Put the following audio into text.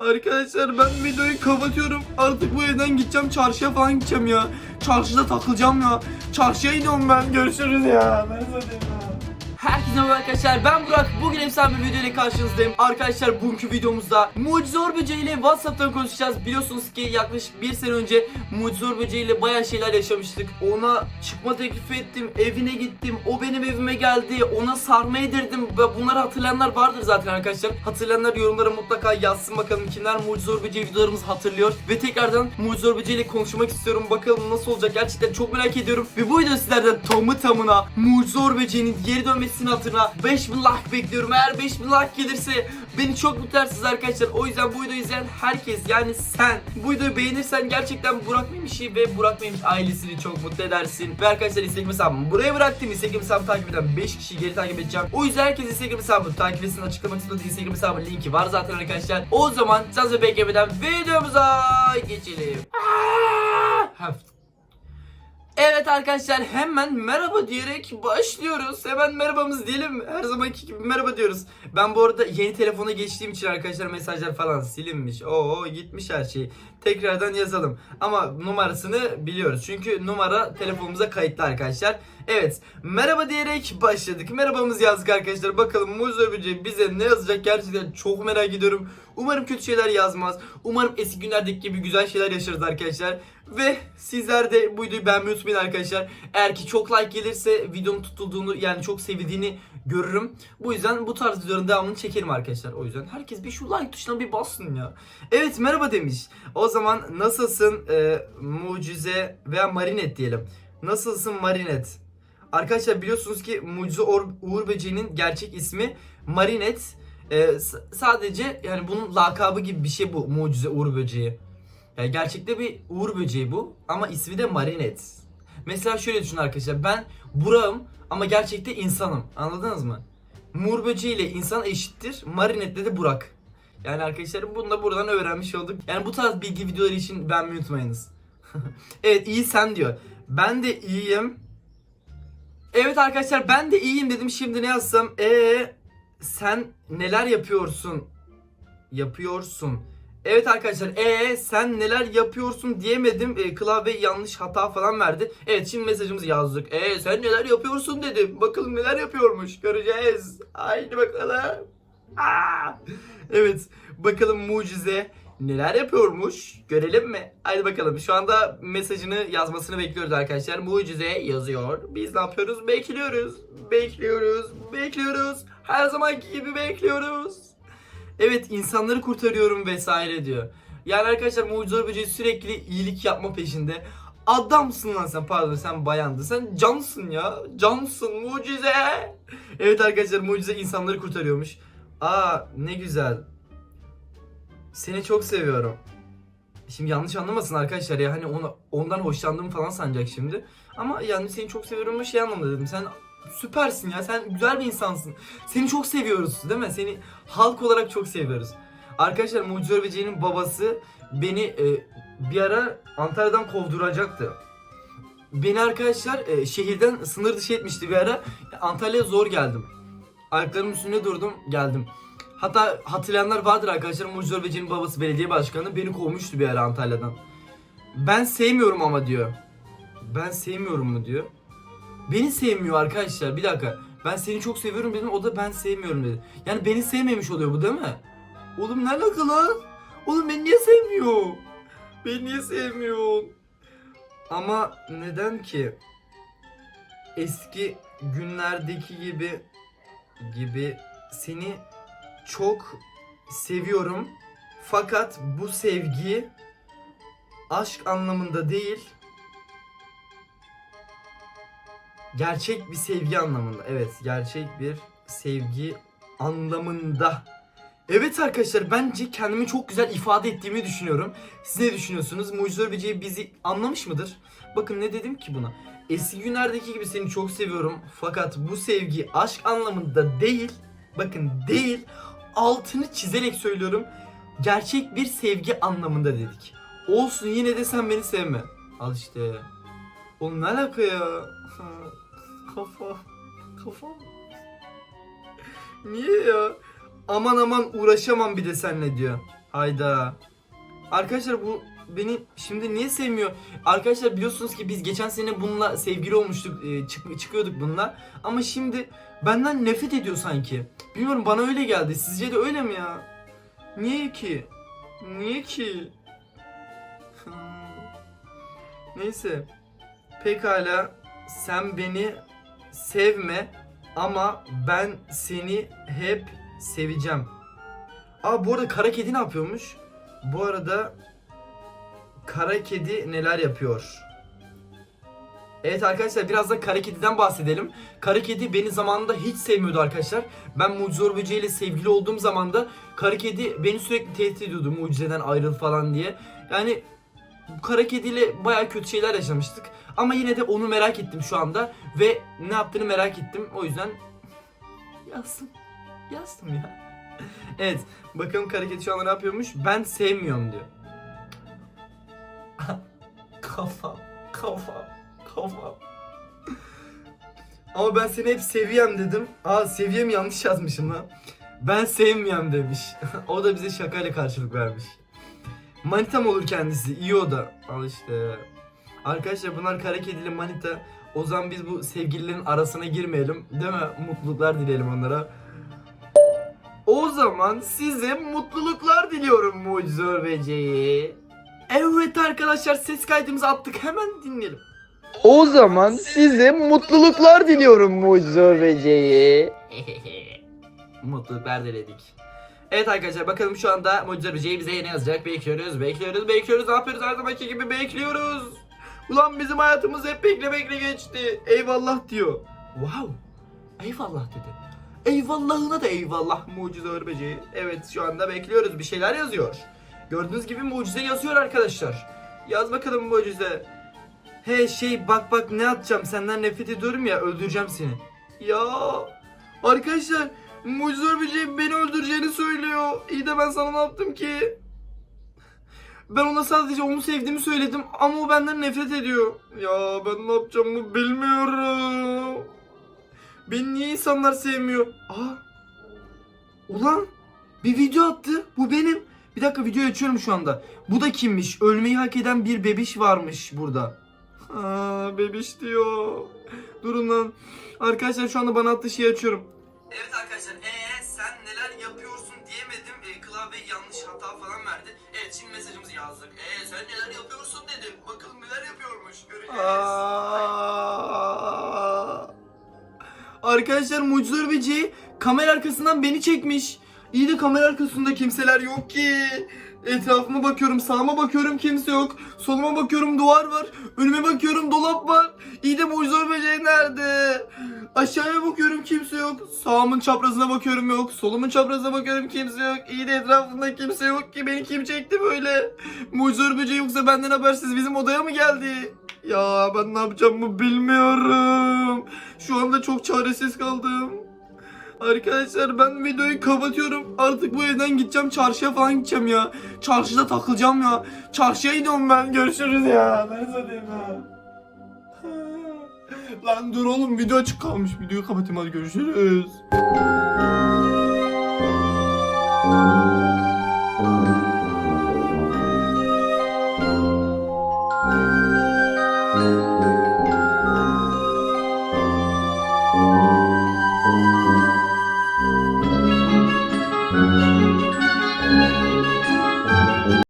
Arkadaşlar ben videoyu kapatıyorum. Artık bu evden gideceğim çarşıya falan gideceğim ya. Çarşıda takılacağım ya. Çarşıya gidiyorum ben. Görüşürüz ya. Ben zaten ya. Merhaba arkadaşlar ben Burak. Bugün efsane bir video ile karşınızdayım. Arkadaşlar bugünkü videomuzda Mucizor Böceği ile Whatsapp'tan konuşacağız. Biliyorsunuz ki yaklaşık bir sene önce Mucizor Böceği ile bayağı şeyler yaşamıştık. Ona çıkma teklifi ettim Evine gittim. O benim evime geldi Ona sarma yedirdim. Ve bunları hatırlayanlar vardır zaten arkadaşlar. Hatırlayanlar yorumlara mutlaka yazsın bakalım Kimler Mucizor Böceği videolarımızı hatırlıyor. Ve tekrardan Mucizor Böceği ile konuşmak istiyorum. Bakalım nasıl olacak? Gerçekten çok merak ediyorum. Ve bu video sizlerden tamı tamına Mucizor Böceği'nin geri dönmesinin hatırına 5000 like bekliyorum. Eğer 5000 like gelirse beni çok mutlu edersiniz arkadaşlar. O yüzden bu videoyu izleyen herkes yani sen bu videoyu beğenirsen gerçekten Burak Memiş'i ve Burak Memiş ailesini çok mutlu edersin. Ve arkadaşlar Instagram hesabımı buraya bıraktım. Instagram hesabımı takip eden 5 kişiyi geri takip edeceğim. O yüzden herkes Instagram hesabımı takip etsin. Açıklama kısmında Instagram hesabımın linki var zaten arkadaşlar. O zaman size beklemeden videomuza geçelim. Aa! Evet arkadaşlar hemen merhaba diyerek başlıyoruz. Hemen merhabamız diyelim. Her zamanki gibi merhaba diyoruz. Ben bu arada yeni telefona geçtiğim için arkadaşlar mesajlar falan silinmiş. Oo gitmiş her şey. Tekrardan yazalım. Ama numarasını biliyoruz. Çünkü numara telefonumuza kayıtlı arkadaşlar. Evet merhaba diyerek başladık. Merhabamızı yazdık arkadaşlar. Bakalım Muz Öbücü bize ne yazacak gerçekten çok merak ediyorum. Umarım kötü şeyler yazmaz. Umarım eski günlerdeki gibi güzel şeyler yaşarız arkadaşlar. Ve sizler de bu videoyu beğenmeyi unutmayın arkadaşlar. Eğer ki çok like gelirse videonun tutulduğunu yani çok sevildiğini görürüm. Bu yüzden bu tarz videoların devamını çekerim arkadaşlar. O yüzden herkes bir şu like tuşuna bir bassın ya. Evet merhaba demiş. O zaman nasılsın e, mucize veya marinet diyelim. Nasılsın marinet? Arkadaşlar biliyorsunuz ki Mucize Or- Uğur Böceği'nin gerçek ismi Marinet. S- sadece yani bunun lakabı gibi bir şey bu Mucize Uğur Böceği. Yani gerçekte bir Uğur Böceği bu ama ismi de Marinet. Mesela şöyle düşünün arkadaşlar ben Burak'ım ama gerçekte insanım. Anladınız mı? Uğur Böceği ile insan eşittir. Marinet'le de Burak. Yani arkadaşlar bunu da buradan öğrenmiş olduk. Yani bu tarz bilgi videoları için beğenmeyi unutmayınız. evet iyi sen diyor. Ben de iyiyim. Evet arkadaşlar ben de iyiyim dedim. Şimdi ne yazsam? Ee sen neler yapıyorsun? Yapıyorsun. Evet arkadaşlar ee sen neler yapıyorsun diyemedim. E, klavye yanlış hata falan verdi. Evet şimdi mesajımızı yazdık. Ee sen neler yapıyorsun dedim. Bakalım neler yapıyormuş. Göreceğiz. Haydi bakalım. Aa! Evet bakalım mucize neler yapıyormuş görelim mi? Haydi bakalım şu anda mesajını yazmasını bekliyoruz arkadaşlar. Mucize yazıyor. Biz ne yapıyoruz? Bekliyoruz. Bekliyoruz. Bekliyoruz. Her zamanki gibi bekliyoruz. Evet insanları kurtarıyorum vesaire diyor. Yani arkadaşlar Mucize Böceği sürekli iyilik yapma peşinde. Adamsın lan sen pardon sen bayandın. Sen cansın ya. Cansın mucize. Evet arkadaşlar mucize insanları kurtarıyormuş. Aa ne güzel. Seni çok seviyorum. Şimdi yanlış anlamasın arkadaşlar ya hani ona, ondan hoşlandığımı falan sanacak şimdi. Ama yani seni çok seviyorum şey anlamda dedim. Sen süpersin ya sen güzel bir insansın. Seni çok seviyoruz değil mi? Seni halk olarak çok seviyoruz. Arkadaşlar Mucize Böceği'nin babası beni e, bir ara Antalya'dan kovduracaktı. Beni arkadaşlar e, şehirden sınır dışı etmişti bir ara. Antalya'ya zor geldim. Ayaklarımın üstünde durdum geldim. Hatta hatırlayanlar vardır arkadaşlar Mucize Böceği'nin babası belediye başkanı beni kovmuştu bir ara Antalya'dan. Ben sevmiyorum ama diyor. Ben sevmiyorum mu diyor. Beni sevmiyor arkadaşlar bir dakika. Ben seni çok seviyorum dedim o da ben sevmiyorum dedi. Yani beni sevmemiş oluyor bu değil mi? Oğlum ne alaka lan? Oğlum beni niye sevmiyor? Beni niye sevmiyor? Ama neden ki? Eski günlerdeki gibi gibi seni çok seviyorum. Fakat bu sevgi aşk anlamında değil. Gerçek bir sevgi anlamında. Evet, gerçek bir sevgi anlamında. Evet arkadaşlar bence kendimi çok güzel ifade ettiğimi düşünüyorum. Siz ne düşünüyorsunuz? Mucize Böceği bizi anlamış mıdır? Bakın ne dedim ki buna. Eski günlerdeki gibi seni çok seviyorum. Fakat bu sevgi aşk anlamında değil. Bakın değil. Altını çizerek söylüyorum. Gerçek bir sevgi anlamında dedik. Olsun yine de sen beni sevme. Al işte. Oğlum ne alaka ya? Kafa. Kafa. Niye ya? Aman aman uğraşamam bir de seninle diyor. Hayda. Arkadaşlar bu beni şimdi niye sevmiyor? Arkadaşlar biliyorsunuz ki biz geçen sene bununla sevgili olmuştuk. e, çık- çıkıyorduk bununla. Ama şimdi benden nefret ediyor sanki. Bilmiyorum bana öyle geldi. Sizce de öyle mi ya? Niye ki? Niye ki? Neyse. Pekala sen beni sevme ama ben seni hep seveceğim. Aa bu arada kara kedi ne yapıyormuş? Bu arada kara kedi neler yapıyor? Evet arkadaşlar biraz da kara kediden bahsedelim. Kara kedi beni zamanında hiç sevmiyordu arkadaşlar. Ben Mucizor Böceği ile sevgili olduğum zaman da kara kedi beni sürekli tehdit ediyordu mucizeden ayrıl falan diye. Yani bu kara kediyle baya kötü şeyler yaşamıştık. Ama yine de onu merak ettim şu anda. Ve ne yaptığını merak ettim. O yüzden yazdım. Yazdım ya. evet. Bakalım kara kedi şu anda ne yapıyormuş? Ben sevmiyorum diyor. kafam. Kafam. Kafam. Ama ben seni hep seviyem dedim. Aa seviyem yanlış yazmışım lan. Ben sevmiyorum demiş. o da bize şakayla karşılık vermiş. Manitam olur kendisi. iyi o da. Al işte. Arkadaşlar bunlar kara kedili manita. O zaman biz bu sevgililerin arasına girmeyelim. Değil mi? Mutluluklar dileyelim onlara. O zaman size mutluluklar diliyorum Mucizör Böceği. Evet arkadaşlar ses kaydımızı attık. Hemen dinleyelim. O zaman size mutluluklar diliyorum Mucizor Böceği. Mutluluklar diledik. Evet arkadaşlar bakalım şu anda Mucize Böceği bize ne yazacak? Bekliyoruz, bekliyoruz, bekliyoruz. Ne yapıyoruz her zamanki gibi bekliyoruz. Ulan bizim hayatımız hep bekle bekle geçti. Eyvallah diyor. Wow. Eyvallah dedi. Eyvallahına da eyvallah Mucize Böceği. Evet şu anda bekliyoruz. Bir şeyler yazıyor. Gördüğünüz gibi mucize yazıyor arkadaşlar. Yaz bakalım mucize. He şey bak bak ne atacağım senden nefret ediyorum ya öldüreceğim seni. Ya arkadaşlar Mucizor Böceği beni öldüreceğini söylüyor. İyi de ben sana ne yaptım ki? Ben ona sadece onu sevdiğimi söyledim ama o benden nefret ediyor. Ya ben ne yapacağımı bilmiyorum. Beni niye insanlar sevmiyor? Aa. Ulan bir video attı. Bu benim. Bir dakika videoyu açıyorum şu anda. Bu da kimmiş? Ölmeyi hak eden bir bebiş varmış burada. Aa, bebiş diyor. Durun lan. Arkadaşlar şu anda bana attığı şeyi açıyorum. Evet arkadaşlar ee sen neler yapıyorsun diyemedim. E, klavye yanlış hata falan verdi. Evet şimdi mesajımızı yazdık. Ee sen neler yapıyorsun dedim. Bakalım neler yapıyormuş. Göreceğiz. Arkadaşlar Mucizor Böceği kamera arkasından beni çekmiş. İyi de kamera arkasında kimseler yok ki. Etrafıma bakıyorum, sağıma bakıyorum kimse yok. Soluma bakıyorum duvar var. Önüme bakıyorum dolap var. İyi de Mucizor Böceği nerede? Aşağıya bakıyorum kimse yok. Sağımın çaprazına bakıyorum yok. Solumun çaprazına bakıyorum kimse yok. İyi de etrafında kimse yok ki. Beni kim çekti böyle? Mucizor Böceği yoksa benden habersiz bizim odaya mı geldi? Ya ben ne yapacağımı bilmiyorum. Şu anda çok çaresiz kaldım. Arkadaşlar ben videoyu kapatıyorum. Artık bu evden gideceğim çarşıya falan gideceğim ya. Çarşıda takılacağım ya. Çarşıya gidiyorum ben. Görüşürüz ya. Ben satayım ya. Lan dur oğlum video açık kalmış. Videoyu kapatayım hadi görüşürüz.